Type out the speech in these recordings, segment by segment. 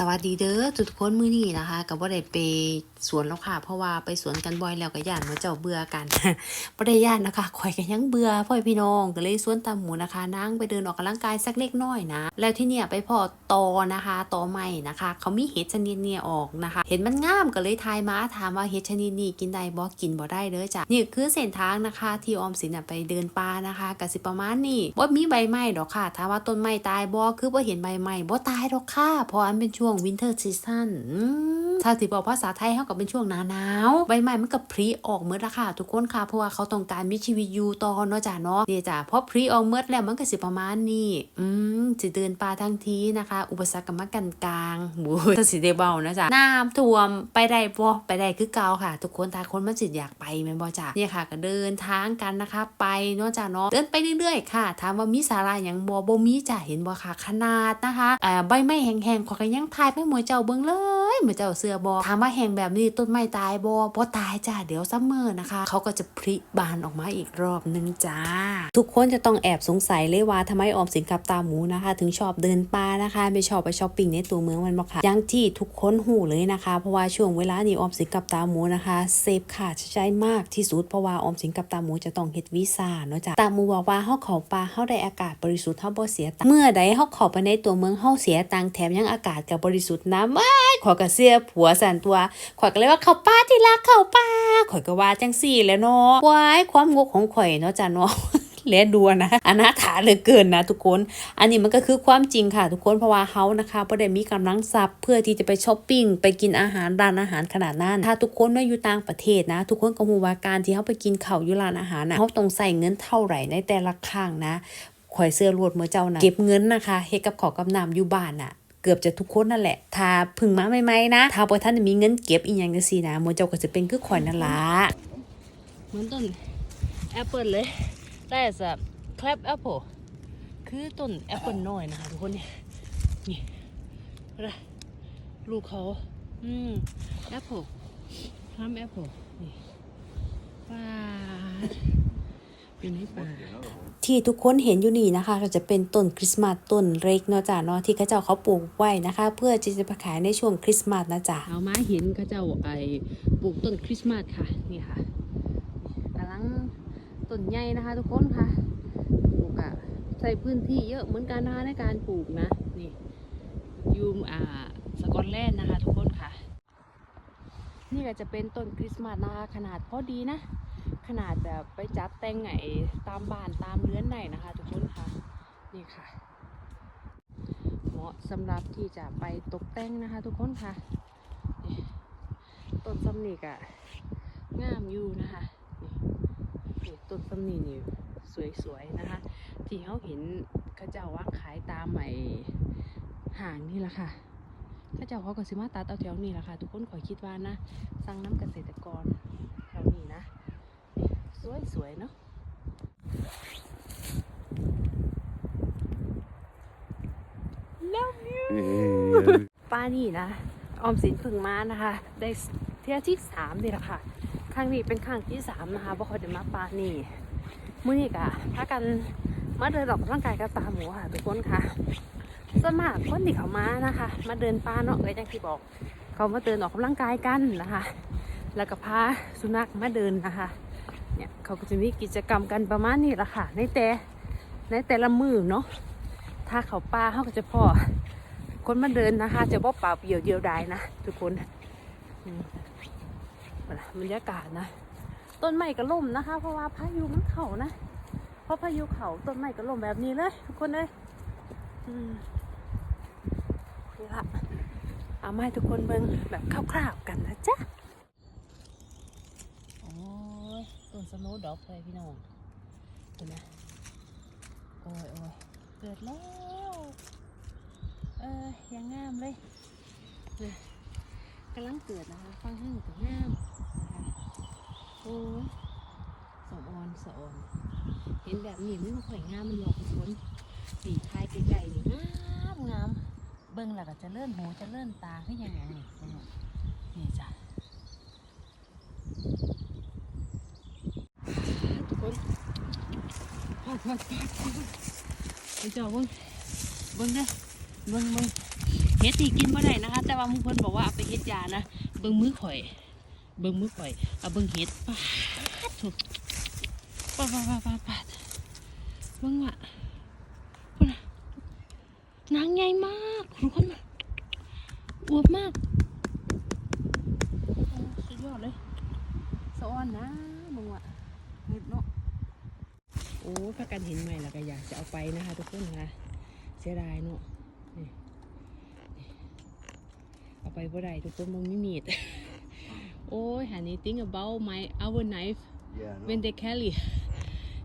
สวัสดีเด้อทุกคนมือนี้นะคะกับว่าได้ไปสวนแล้วค่ะ เพราะว่าไปสวนกันบ่อยแล้วก็ย่านมาเจ้าเบื่อกันบ่ได้ย่านนะคะข่อยก็ยังเบื่อพ่อพี่น้องก็เลยสวนตามหมูนะคะ นั่งไปเดินออกกำลังกายสักเล็กน้อยนะ แล้วที่เนี่ยไปพอตอนะคะตอใหม่นะคะ เขามีเห็ดชนิดเนี่ยออกนะคะ เห็นมันงามก็เลยทายมาถามว่าเห็ดชนิดนี้กินได้บ่กินบ่ได้เด้อจ้ะนี่คือเส้นทางนะคะ ที่ออมสินไปเดินป่านะคะก็สิประมาณนี้บ่มีใบไม้ดอกค่ะถามว่าต้นไม้ตายบ่คือบ่เห็นใบไม้บ่ตายดอกค่ะเพราะอันเป็นช่วงวินเทอร์ซีซั่น ถ้าสิบอกภาษาไทยเฮาก็เป็นช่วงหนาหนาวใบไม้มันก็พริออกหมดแล้วค่ะ ทุกคนค่ะเพราะว่าเขาต้องการมีชีวิตอยู่ต่อเนาะจ้ะเนาะนี่จ้ะพอพริออกหมดแล้วมันก็สิประมาณนี้อืมสิเดินป่าทั้งทีนะคะ อุปสรรคก็มากันกลางโอ้ยถ้าสิได้เบานะจ้ะน้ำท่วมไปได้บ่ไปได้คือเก่าค่ะ ทุกคนตาคนมันสิอยากไปแม่นบ่จ้ะเนี่ยค่ะก็เดินทางกันนะคะ ไปเนาะจ้ะเนาะเดินไปเรื่อยๆค่ะถามว่ามีสาระหยังบ่บ่มีจ้ะเห็นบ่ค่ะขนาดนะคะเอ่อใบไม้แห้งๆขอยก็ยังทายไปหมวยเจ้าเบิ่งเลยหมวยเจ้าเสือบ่ถามว่าแห้งแบบนี้ต้นไม้ตายบ่บ่ตายจ้ะเดี๋ยวซัมเมอร์นะคะ เขาก็จะพริบานออกมาอีกรอบนึงจ้า ทุกคนจะต้องแอบสงสัยเลยว่าทำไมออมสินกับตาหมูนะคะ ถึงชอบเดินป่านะคะ ไม่ชอบไปช้อปปิ้งในตัวเมืองมันบอกค่ะยังที่ทุกคนหูเลยนะคะ เพราะว่าช่วงเวลานี้ออมสินกับตาหมูนะคะเซฟค่าใช้จ่ายมากที่สุดเพราะว่าออมสินกับตาหมูจะต้องเฮ็ดวีซ่าเนาะจ้ะตาหมูบอกว่าเฮาข้าป่าเฮาได้อากาศบริสุทธิ์เฮาบ่เสียตังเมื่อใดเฮาข้าไปในตัวเมืองเฮาเสียตังแถมยังอากาศก็บบริสุทธิ์นะว้าย ขอยก็เสียผัวสันตัวขอยก็เลยว่าเข้าป่าที่รักเข้าป่าข่อยก็ว่าจังซี่แล้วเนาะว้ายความงกของข่อยเนาะจ้ะเนาะและดัวนะอนาถาเหลือเกินนะทุกคน อันนี้มันก็คือความจริงค่ะ ทุกคนเพราะว่าเฮานะคะบ่ได้มีกำลังทรัพย์เพื่อที่จะไปช้อปปิ้งไปกินอาหารร้านอาหารขนาดนั้น ถ้าทุกคนว่าอยู่ต่างประเทศนะ ทุกคนก็รู้ว่าการที่เฮาไปกินข้าวอยู่ร้านอาหารนะเฮาต้องใส่เงินเท่าไหร่ในแต่ละครั้งนะข่อยเสื้อรวดเมื่อเจ้านะเก็บเงินนะคะเฮ็ดกับขอกับน้ำอยู่บ้านน่ะ เกือบจะทุกคนนั่นแหละ ถ้าพึ่งมาใหม่ๆนะ ถ้าบ่ท่านมีเงินเก็บอีหยังจังซี่นะมู่เจ้าก็จะเป็นคือข่อยนั่นล่ะเหมือนต้นแอปเปิลเลย แต่จะแคลปแอปเปิลคือต้นแอปเปิลน้อยนะคะทุกคนนี่นี่อะไรลูกเขา อืมแอปเปิลพลัมแอปเปิลนี่ว้าา ที่ทุกคนเห็นอยู่นี่นะคะ ก็จะเป็นต้นคริสต์มาสต้นเล็กเนาะจ้ะเนาะที่เขาเจ้าเขาปลูกไว้นะคะ เพื่อที่จะไปขายในช่วงคริสต์มาสนะจ๊ะเอามาเห็นเขาเจ้าไอ้ปลูกต้นคริสต์มาสค่ะนี่ค่ะกำลังต้นใหญ่นะคะ ทุกคนค่ะปลูกอะใช้พื้นที่เยอะเหมือนกันนะคะในการปลูกนะนี่อยูอ่าสกอตแลนด์นะคะ ทุกคนค่ะ นี่ก็จะเป็นต้นคริสต์มาสนะคะขนาดพอดีนะ ขนาดแบบไปจัดแต่งไงตามบ้านตามเรือนไหนนะคะ ทุกคนค่ะนี่ค่ะ เหมาะสำหรับที่จะไปตกแต่งนะคะ ทุกคนค่ะต้นสำนีกอะงามอยู่นะคะนี่ต้นสำนีนี่สวยๆนะคะ ที่เขาเห็นเขาเจ้าวางขายตามไอ้ห่างนี่แหละค่ะเขาเจ้าเขาก็สิมาตัดเอาแถวนี้แหละค่ะ ทุกคนขอยคิดว่านะสั่งน้ำเกษตรกร นี่สวยๆเนาะป้านี่นะ ออมสินเพึ่งมานะคะ ได้เที่ยวที่สามนี่แหละค่ะ ครั้งนี้เป็นครั้งที่สามนะคะบ่ค่อยได้มาป้านี่มื้อนี้กะพากันมาเดินออกกำลังกายกับตาหมูค่ะทุกคนค่ะส่วนมากคนที่เขามานะคะ มาเดินป่าเนาะเอ้ยจังที่บอก เขามาเดินออกกำลังกายกันนะคะ แล้วก็พาสุนัขมาเดินนะคะ เนี่ยเขาก็จะมีกิจกรรมกันประมาณนี้แหละค่ะ ในแต่ในแต่ละมือเนาะถ้าเขาป่าเขาก็จะพอคนมาเดินนะคะ จะบ่เปล่าเปลี่ยวเดียวดายนะทุกคนอืมบรรยากาศนะ ต้นไม้ก็ล่มนะคะ เพราะว่าพายุมันเข่านะเพราะพายุเขาต้นไม้ก็ล่มแบบนี้เลยทุกคนเลยอืมนี่ละเอามาให้ทุกคนเบิ่งแบบคร่าวๆกันนะจ๊ะโอ้ยต้น สโนว์ดอกเลยพี่น้องเห็นไหมโอ้ยโอ้ยเกิดแล้ว เออยังงามเลยนะกำลังเกิดนะคะฟังให้หนูก็งามนะคะโอ้ยสะออนสะออนเห็นแบบนี้มันก็สวยงามมันหลอกทุกคนสีทายไกลๆนี่งามงามเบิ่งแล้วก็จะเลื่อนหูจะเลื่อนตาขึ้นยังไงนี่จ้ะทุกคน พอดพอดพอดพอดไปจ่อเบิ่งเบิ่งเด้อเบิ่งเบิ่งเฮ็ดที่กินบ่ได้นะคะ แต่ว่ามุงเพิ่นบอกว่าเอาไปเฮ็ดยานะ เบิ่งมือข่อย เบิ่งมือข่อย เอาเบิ่งเฮ็ดปาดถูกปาดปาดปาดปาดปาดเบิ่งว่ะพุ่นนางใหญ่มากทุกคนอวบมากสุดยอดเลยสะอ้อนนะมึงว่ะเฮ็ดเนาะ อ้ยพากันเห็นใหม่แล้วก็อยากจะเอาไปนะคะ ทุกคนค่ะเสียดายเนาะนี่นี่เอาไปบ่ได้ทุกคนมันไม่มีด โอ้ย honey think about my our knife Yeah, no. when they carry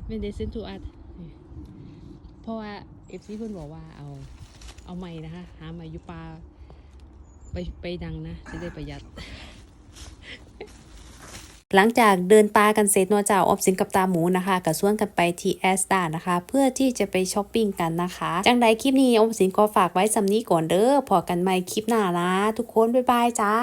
when they send to us เพราะว่าเอฟซีเพิ่นบอกว่าเอาเอาไม้นะคะ หาไม้อยุปลาไปไปดังนะ จะได้ประหยัด หลังจากเดินตากันเสร็จนัวเจ้าออฟสินกับตาหมูนะคะกับส่วนกันไปที่แอสตานะคะ เพื่อที่จะไปช้อปปิ้งกันนะคะ จังใดคลิปนี้ออฟสินก็ฝากไว้สำนี้ก่อนเด้อพอกันใหม่คลิปหน้านะ ทุกคนบ๊ายบายจ้า